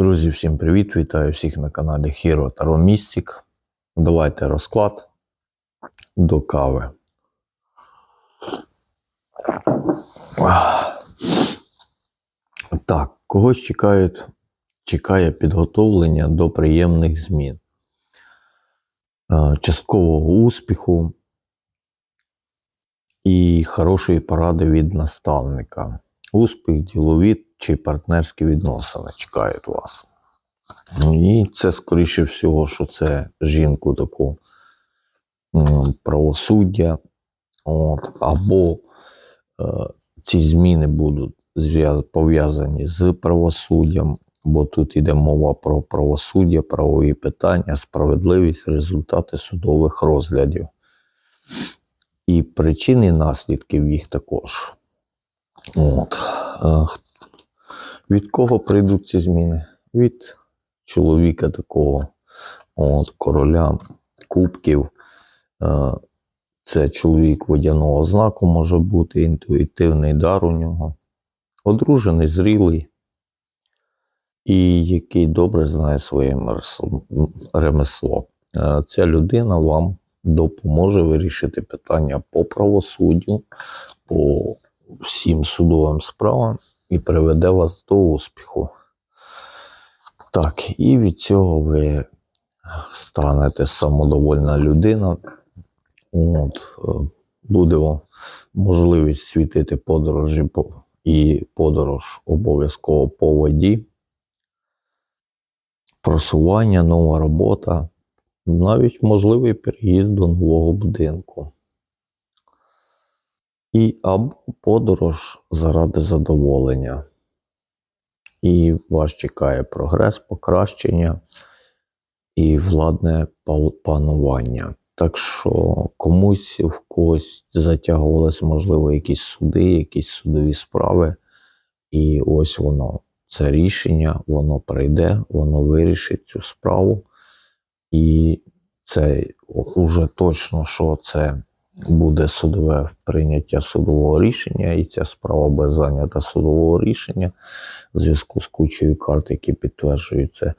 Друзі, всім привіт! Вітаю всіх на каналі Hero Таро Містик. Давайте розклад до кави. Так, когось чекають, чекає підготовлення до приємних змін, Е, часткового успіху і хорошої поради від наставника. Успіх, ділові чи партнерські відносини чекають вас. І це, скоріше всього, що це жінку таку правосуддя. От, або е, ці зміни будуть пов'язані з правосуддям, бо тут йде мова про правосуддя, правові питання, справедливість, результати судових розглядів. І причини наслідків їх також. От. Від кого прийдуть ці зміни? Від чоловіка такого, от, короля кубків. Це чоловік водяного знаку може бути, інтуїтивний дар у нього, одружений, зрілий і який добре знає своє ремесло. Ця людина вам допоможе вирішити питання по правосуддю, по всім судовим справам і приведе вас до успіху. Так, і від цього ви станете самодовольна людина. От, е, буде можливість світити подорожі і подорож обов'язково по воді, просування, нова робота, навіть можливий переїзд до нового будинку. І або подорож заради задоволення. І вас чекає прогрес, покращення і владне панування. Так що комусь в когось затягувалися, можливо, якісь суди, якісь судові справи. І ось воно, це рішення, воно прийде, воно вирішить цю справу. І це уже точно, що це буде судове прийняття судового рішення, і ця справа буде зайнята судового рішення в зв'язку з кучею карт, які підтверджують це,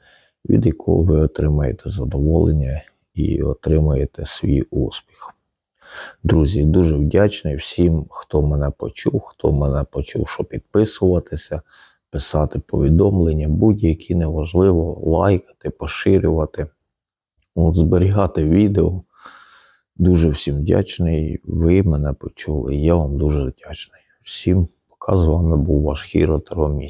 від якого ви отримаєте задоволення і отримаєте свій успіх. Друзі, дуже вдячний всім, хто мене почув, хто мене почув, що підписуватися, писати повідомлення, будь-які неважливо, лайкати, поширювати, зберігати відео. Дуже всім вдячний. Ви мене почули. Я вам дуже вдячний. Всім пока з вами був ваш Хіро Таро.